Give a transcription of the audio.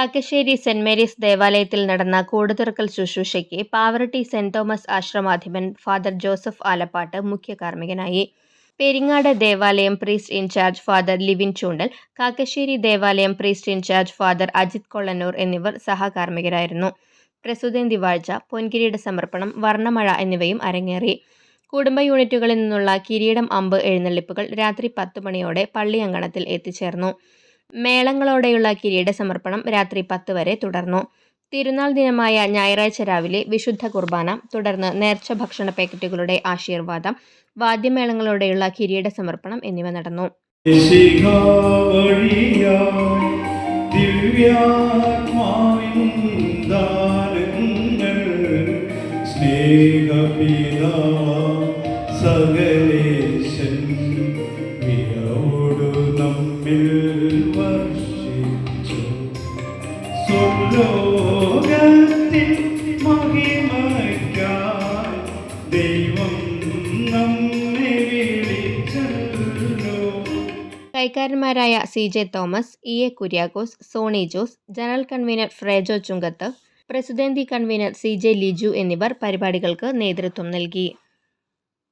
Kakkassery saint Mary's ദേവാലയത്തിൽ നടന്ന കൂടുതുറക്കൽ ശുശ്രൂഷയ്ക്ക് പാവറട്ടി സെന്റ് തോമസ് ആശ്രമാധിപൻ ഫാദർ ജോസഫ് ആലപ്പാട്ട് മുഖ്യ കാർമ്മികനായി. പെരിങ്ങാട് ദേവാലയം priest in charge father Livin Choondal Kakkassery ദേവാലയം priest in charge father Ajith Kollannur എന്നിവർ സഹകാർമ്മികരായിരുന്നു. പ്രസുതേന്തി വാഴ്ച പൊൻകിരീട സമർപ്പണം വർണമഴ എന്നിവയും അരങ്ങേറി. കുടുംബ യൂണിറ്റുകളിൽ നിന്നുള്ള കിരീടം അമ്പ് എഴുന്നള്ളിപ്പുകൾ രാത്രി പത്ത് മണിയോടെ പള്ളി അങ്കണത്തിൽ എത്തിച്ചേർന്നു. മേളങ്ങളോടെയുള്ള കിരീട സമർപ്പണം രാത്രി പത്ത് വരെ തുടർന്നു. തിരുനാൾ ദിനമായ ഞായറാഴ്ച രാവിലെ വിശുദ്ധ കുർബാന തുടർന്ന് നേർച്ച ഭക്ഷണ പാക്കറ്റുകളുടെ ആശീർവാദം വാദ്യമേളങ്ങളോടെയുള്ള കിരീട സമർപ്പണം എന്നിവ നടന്നു. സ്നേഹപിതാ സകലേശൻ സ്വർലോകത്തിൻ മഹിമയ്ക്കായി ദൈവം നമ്മെ വിളിച്ചല്ലോ. കൈക്കാരന്മാരായ C J Thomas E A Kuriakose Soni Jose general convener Frejo Chunkath പ്രസിഡന്റി convener C J Liju എന്നിവർ പരിപാടികൾക്ക് നേതൃത്വം നൽകി.